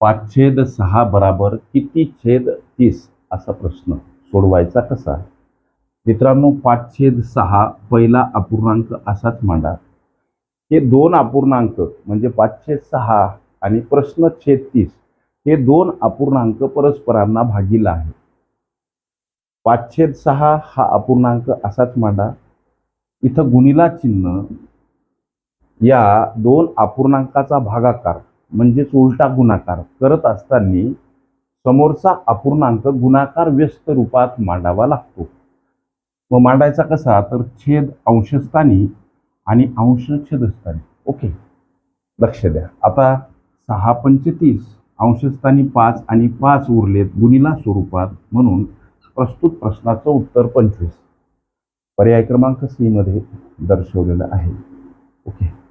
पाच छेद सहा बराबर किती छेद तीस असा प्रश्न सोडवायचा कसा? मित्रांनो पाच छेद सहा पहिला अपूर्णांक असाच मांडा. हे दोन अपूर्णांक म्हणजे पाच छेद सहा आणि प्रश्न छेद तीस हे दोन अपूर्णांक परस्परांना भागीला आहे पाच छेद सहा हा अपूर्णांक असाच मांडा. इथं गुणिला चिन्ह या दोन अपूर्णांकाचा भागाकार म्हणजेच उलटा गुणाकार करत असताना समोरचा अपूर्णांक गुणाकार व्यस्त रूपात मांडावा लागतो. मग मांडायचा कसा? तर छेद अंशस्थानी आणि अंश छेदस्थानी. ओके? लक्ष द्या. आता सहा पंचतीस अंशस्थानी पाच आणि पाच उरलेत गुणिला स्वरूपात म्हणून प्रस्तुत प्रश्नाचं उत्तर पंचवीस. पर्याय क्रमांक सी मध्ये दर्शवलेलं आहे. ओके?